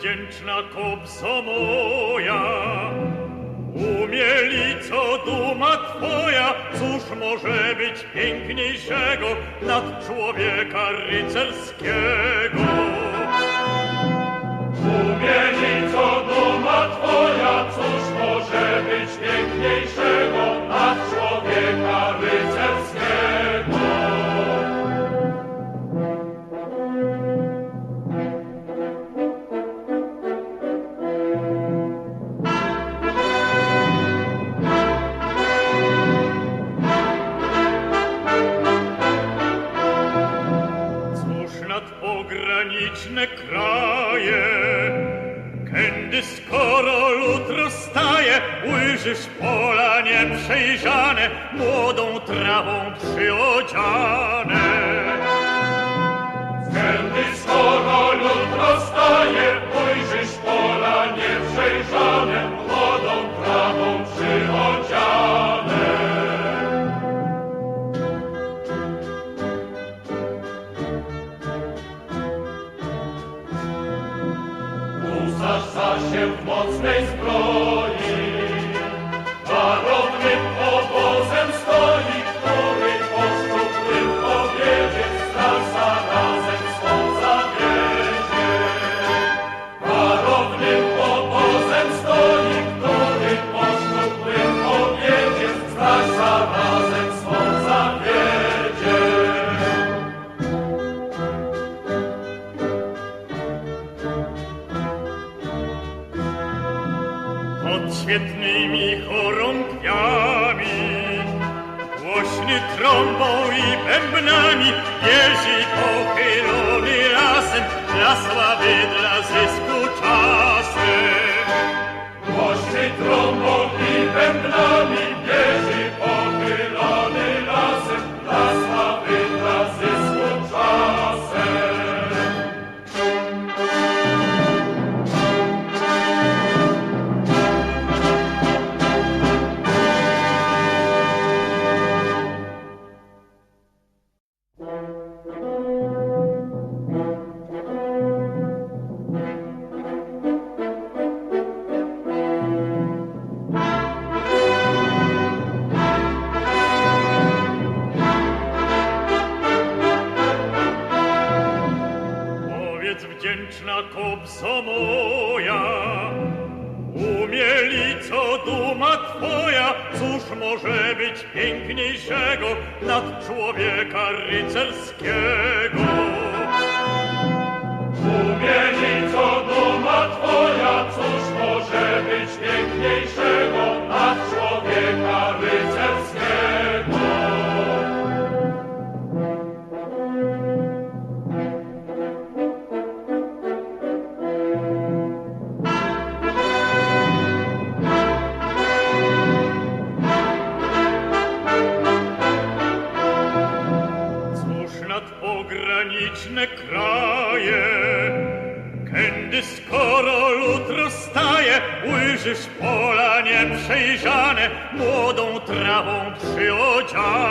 Wdzięczna kobzo moja, umielico duma twoja, cóż może być piękniejszego nad człowieka rycerskiego? Pograniczne kraje, kędy skoro lud rozstaje, ujrzysz pola nieprzejrzane, młodą trawą przyodziane. Husarz za się w mocnej zbroi, warownym obozem stoi, pod świetnymi chorągwiami, głośny trąbą i bębnami, jeździ pochylony lasem, dla sławy, dla zysku Powiedz wdzięczna kobzo moja, umielico duma twoja, cóż może być piękniejszego nad człowieka rycerskiego? Pograniczne kraje, kędy skoro lud rozstaje, ujrzysz pola nieprzejrzane, młodą trawą przyodziane.